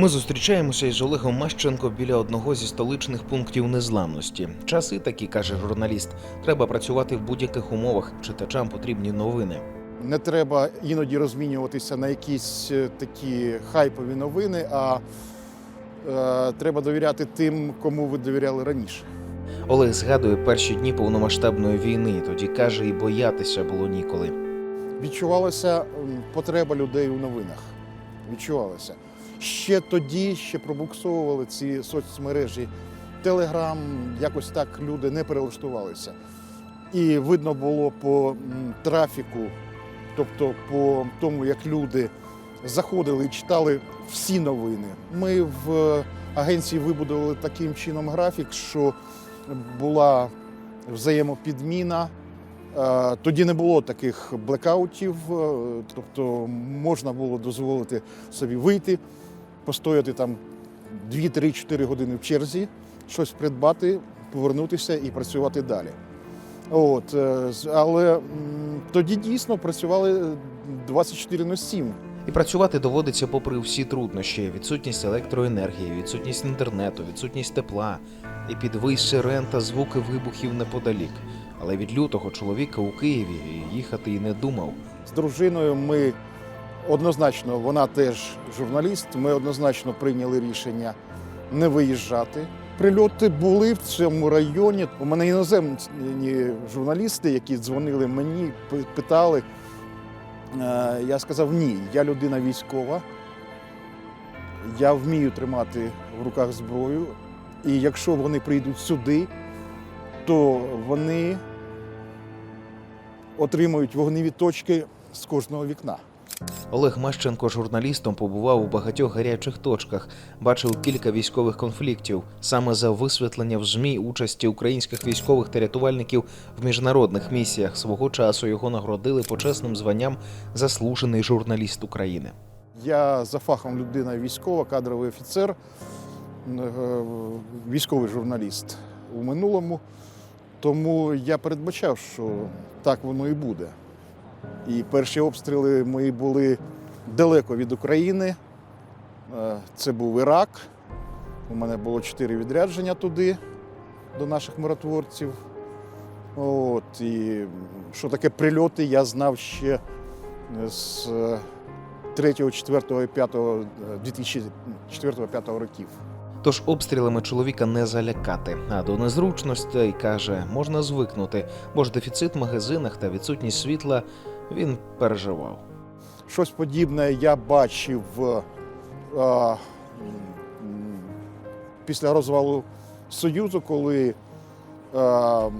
Ми зустрічаємося із Олегом Мащенко біля одного зі столичних пунктів незламності. Часи такі, каже журналіст. Треба працювати в будь-яких умовах. Читачам потрібні новини. Не треба іноді розмінюватися на якісь е, такі хайпові новини, а е, треба довіряти тим, кому ви довіряли раніше. Олег згадує перші дні повномасштабної війни. Тоді каже, і боятися було ніколи. Відчувалася потреба людей у новинах. Відчувалася. Ще тоді ще пробуксовували ці соцмережі. Телеграм, якось так люди не перелаштувалися. І видно було по трафіку, тобто по тому, як люди заходили і читали всі новини. Ми в е, агенції вибудували таким чином графік, що була взаємопідміна. Е, Тоді не було таких блекаутів, е, тобто можна було дозволити собі вийти, постояти там 2-3-4 години в черзі, щось придбати, повернутися і працювати далі. От, е, але тоді дійсно працювали 24 на 7. І працювати доводиться попри всі труднощі: відсутність електроенергії, відсутність інтернету, відсутність тепла і підвий сирен та звуки вибухів неподалік. Але від лютого чоловіка у Києві їхати і не думав. З дружиною ми однозначно, вона теж журналіст. Ми однозначно прийняли рішення не виїжджати. Прильоти були в цьому районі. У мене іноземні журналісти, які дзвонили мені, питали. Е, Я сказав ні, я людина військова. Я вмію тримати в руках зброю. І якщо вони прийдуть сюди, то вони отримують вогневі точки з кожного вікна. Олег Мащенко журналістом побував у багатьох гарячих точках, бачив кілька військових конфліктів. Саме за висвітлення в ЗМІ участі українських військових та рятувальників в міжнародних місіях свого часу його нагородили почесним званням заслужений журналіст України. Я за фахом людина військова, кадровий офіцер, е, військовий журналіст у минулому. Тому я передбачав, що так воно і буде. І перші обстріли мої були далеко від України. Е, Це був Ірак. У мене було чотири відрядження туди, до наших миротворців. От, і що таке прильоти, я знав ще з 3, 4, 5, 2004-2005 років. Тож обстрілами чоловіка не залякати, а до незручностей каже, можна звикнути, бо ж дефіцит в магазинах та відсутність світла він переживав. Щось подібне я бачив е, м, після розвалу Союзу, коли е,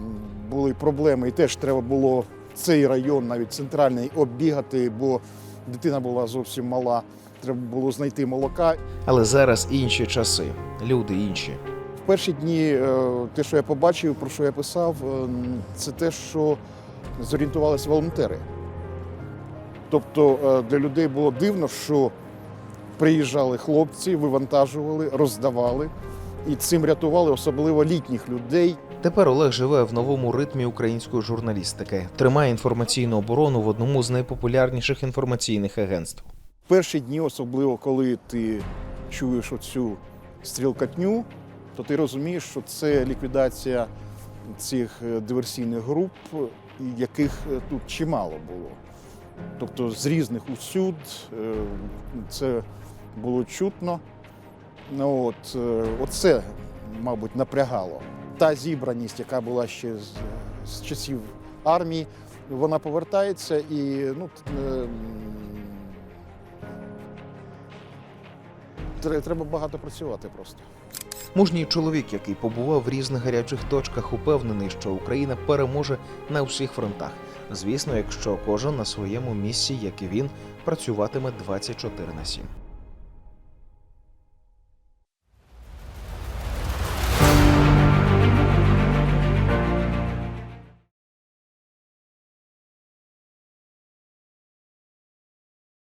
були проблеми, і теж треба було цей район, навіть центральний, оббігати, бо дитина була зовсім мала. Треба було знайти молока. Але зараз інші часи, люди інші. В перші дні е, те, що я побачив, про що я писав, е, це те, що зорієнтувалися волонтери. Тобто е, для людей було дивно, що приїжджали хлопці, вивантажували, роздавали і цим рятували особливо літніх людей. Тепер Олег живе в новому ритмі української журналістики, тримає інформаційну оборону в одному з найпопулярніших інформаційних агентств. Перші дні, особливо коли ти чуєш оцю стрілкатню, то ти розумієш, що це ліквідація цих е, диверсійних груп, яких е, тут чимало було. Тобто з різних усюд е, це було чутно. Ну, от, е, оце, мабуть, напрягало. Та зібраність, яка була ще з, з часів армії, вона повертається і ну, Треба багато працювати просто. Мужній чоловік, який побував в різних гарячих точках, упевнений, що Україна переможе на всіх фронтах. Звісно, якщо кожен на своєму місці, як і він, працюватиме 24 на 7.